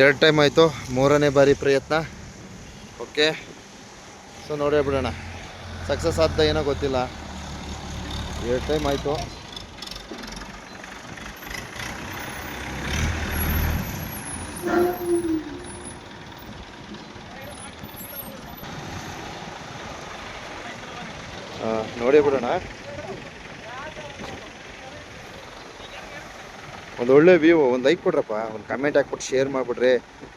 ಎರಡು ಟೈಮ್ ಆಯಿತು, ಮೂರನೇ ಬಾರಿ ಪ್ರಯತ್ನ. ಓಕೆ ಸೊ ನೋಡೇ ಬಿಡೋಣ. ಸಕ್ಸಸ್ ಆದ ಏನೋ ಗೊತ್ತಿಲ್ಲ. ಎರಡು ಟೈಮ್ ಆಯಿತು. ನೋಡೇ ಬಿಡೋಣ. ಒಂದು ಒಳ್ಳೆ ವ್ಯೂ ಒಂದು ಲೈಕ್ ಕೊಡ್ರಪ್ಪ, ಒಂದು ಕಮೆಂಟ್ ಹಾಕ್ಬಿಟ್ಟು ಶೇರ್ ಮಾಡಿಬಿಡ್ರಿ.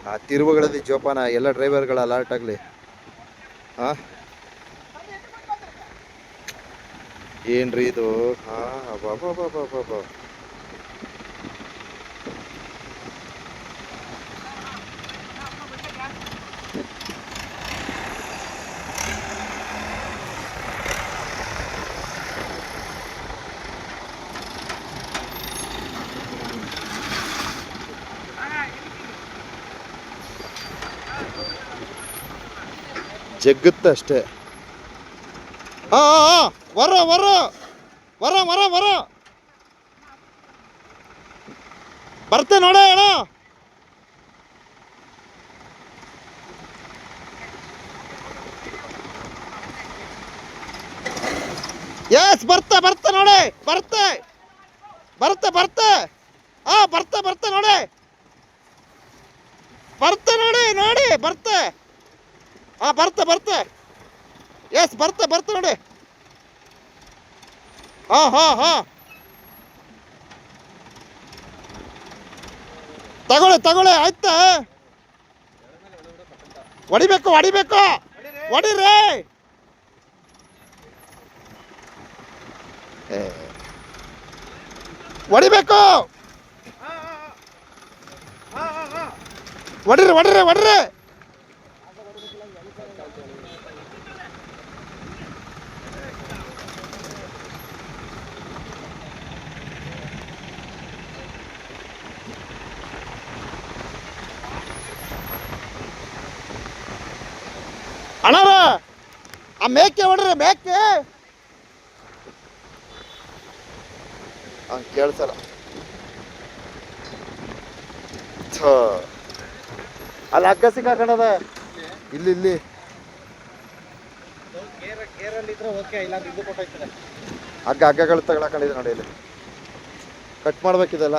ಆ ತಿರುವುಗಳಲ್ಲಿ ಜೋಪಾನ, ಎಲ್ಲ ಡ್ರೈವರ್ಗಳ ಅಲರ್ಟ್ ಆಗಲಿ. ಹಾಂ ಏನ್ರಿ ಇದು? ಹಾಂ ಬಾಬಾ ಬಾಬಾ ಅಷ್ಟೇ ಹಾಂ ಆ ವರ ವರ ವರ ವರ ವರ. ಬರ್ತೆ ನೋಡಿ ಅಣ್ಣ. ಎಸ್ ಬರ್ತೆ ಬರ್ತೆ ನೋಡಿ, ಬರ್ತೆ. ಬರ್ತೆ ಬರ್ತೆ. ಆ, ಬರ್ತೆ ಬರ್ತೆ ನೋಡಿ. ಬರ್ತೆ ನೋಡಿ ನೋಡಿ, ಬರ್ತೆ. ಹಾ ಬರ್ತೆ ಬರ್ತೆ. ಎಸ್ ಬರ್ತೆ ಬರ್ತೆ ನೋಡಿ. ಹಾ ಹಾ ಹಾಂ. ತಗೊಳ್ಳಿ ತಗೊಳ್ಳಿ ಆಯ್ತಾ? ಹೊಡಿಬೇಕು ಹೊಡಿಬೇಕು. ಹೊಡಿರಿ. ಹೊಡಿಬೇಕು. ಹೊಡಿರಿ ಹೊಡಿರಿ ಹೊಡಿರಿ. ಅಣ್ಣಾರ ಆ ಮೇಕೆ ಹೊಡ್ರಿ ಮೇಕೆ. ಹಂಗೆ ಕೇಳ್ಸಲ್ಲ ಅಲ್ಲಿ ಹಗ್ಗ ಸಿಕ್ಕಾಕಣದ. ಇಲ್ಲಿ ಇಲ್ಲಿ. ಹಗ್ಗ ಹಗ್ಗಗಳು ತಗೊಳಕೊಂಡಿದೆ ನೋಡಿ ಇಲ್ಲಿ. ಕಟ್ ಮಾಡ್ಬೇಕಿದೆಲ್ಲ.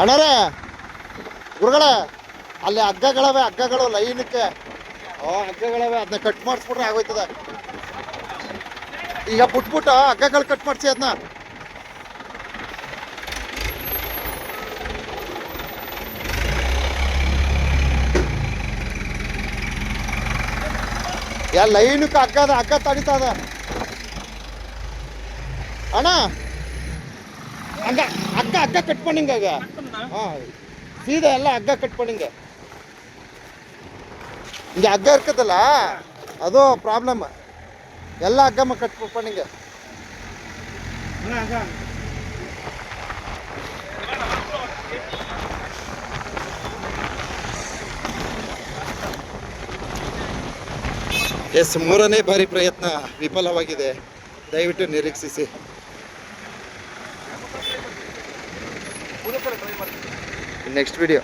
ಅಣ್ಣರೇ, ಗುರುಗಳೇ, ಅಲ್ಲಿ ಹಗ್ಗಗಳವೆ, ಹಗ್ಗಗಳು ಲೈನಕ್ಕೆ. ಓ ಹಗ್ಗಗಳವೆ ಅದನ್ನ ಕಟ್ ಮಾಡಿಸ್ಬಿಟ್ರೆ ಆಗೋಯ್ತದ. ಈಗ ಬಿಟ್ಬಿಟ್ಟು ಹಗ್ಗಗಳು ಕಟ್ ಮಾಡಿಸಿ ಅದನ್ನ ಯಾ ಲೈನಕ್ಕೆ ಹಗ್ಗದ ಹಗ್ಗ ತಡಿತದ ಅಣ್ಣ ಹಗ್ಗ ಹಗ್ಗ ಹಗ್ಗ ಕಟ್ பண்ணிங்க ಹಾಂ ಸೀದಾ ಎಲ್ಲ ಹಗ್ಗ ಕಟ್ பண்ணிங்க இங்கே ಹಗ್ಗ ಇರ್ತದಲ್ಲ ಅದು ಪ್ರಾಬ್ಲಮ್ ಎಲ್ಲ ಹಗ್ಗಮ್ಮ ಕಟ್ பண்ணிங்க ಎಸ್ ಮೂರನೇ ಬಾರಿ ಪ್ರಯತ್ನ ವಿಫಲವಾಗಿದೆ ದಯವಿಟ್ಟು ನಿರೀಕ್ಷಿಸಿ next video.